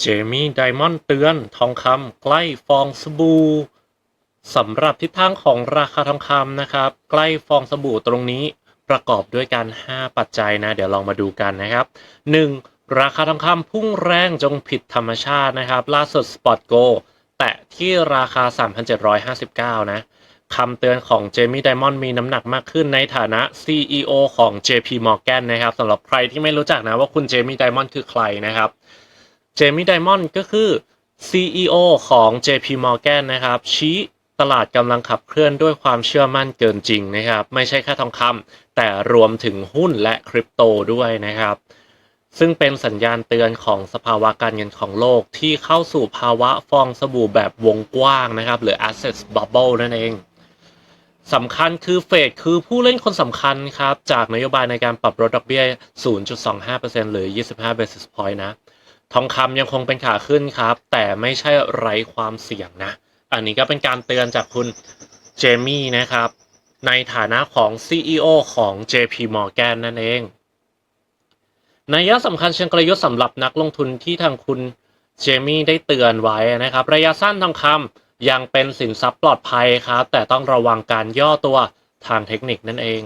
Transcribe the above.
เจมี่ไดมอนด์เตือน ทองคำใกล้ฟองสบู่สำหรับทิศทางของราคาทองคำนะครับ ใกล้ฟองสบู่ตรงนี้ประกอบด้วยกัน 5 ปัจจัยนะ เดี๋ยวลองมาดูกันนะครับ 1. ราคาทองคำพุ่งแรงจงผิดธรรมชาตินะครับ ล่าสุด Spot Go แตะที่ราคา 3,759 นะคำเตือนของเจมี่ไดมอนด์มีน้ำหนักมากขึ้นในฐานะ CEO ของ JP Morgan นะครับสำหรับใครที่ไม่รู้จักนะว่าคุณเจมี่ไดมอนด์คือใครนะครับ เจมี่ไดมอนด์ก็คือ CEO ของ JP Morgan นะครับ ชี้ตลาดกำลังขับเคลื่อนด้วยความเชื่อมั่นเกินจริงนะครับ ไม่ใช่แค่ทองคำแต่รวมถึงหุ้นและคริปโตด้วยนะครับ ซึ่งเป็นสัญญาณเตือนของสภาวะการเงินของโลกที่เข้าสู่ภาวะฟองสบู่แบบวงกว้างนะครับ หรือ asset bubble นั่นเองสำคัญคือเฟดคือผู้เล่นคนสำคัญครับ จากนโยบายในการปรับลดดอกเบี้ย 0.25%หรือ 25 basis point นะ ทองคำยังคงเป็นขาขึ้นครับ แต่ไม่ใช่ไร้ความเสี่ยงนะ อันนี้ก็เป็นการเตือนจากคุณเจมี่นะครับ ในฐานะของ CEO ของ JP Morgan นั่นเองนัยยะสำคัญเชิงกลยุทธ์สำหรับนักลงทุนที่ทางคุณเจมี่ได้เตือนไว้นะครับ ระยะสั้นทองคำยังเป็นสินทรัพย์ปลอดภัยครับ แต่ต้องระวังการย่อตัวทางเทคนิคนั่นเอง